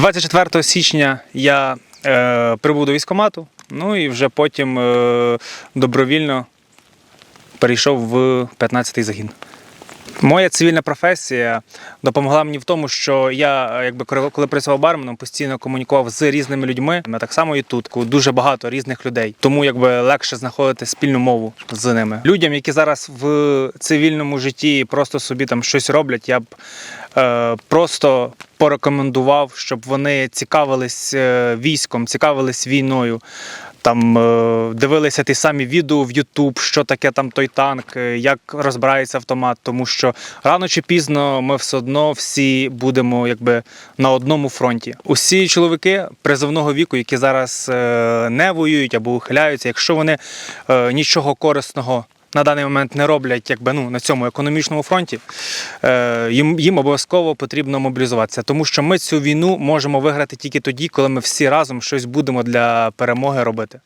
24 січня я е, прибув до військкомату, ну і вже потім е, добровільно перейшов в 15-й загін. Моя цивільна професія допомогла мені в тому, що я, якби коли працював барменом, постійно комунікував з різними людьми. А так само і тут дуже багато різних людей. Тому якби легше знаходити спільну мову з ними. Людям, які зараз в цивільному житті просто собі там щось роблять, я б е, просто порекомендував, щоб вони цікавились е, військом, цікавились війною. Там е, дивилися ті самі відео в Ютуб, що таке там той танк, е, як розбирається автомат, тому що рано чи пізно ми все одно всі будемо якби на одному фронті. Усі чоловіки призовного віку, які зараз е, не воюють або ухиляються, якщо вони нічого корисного. На даний момент не роблять якби ну на цьому економічному фронті. Е, їм, їм обов'язково потрібно мобілізуватися, тому що ми цю війну можемо виграти тільки тоді, коли ми всі разом щось будемо для перемоги робити.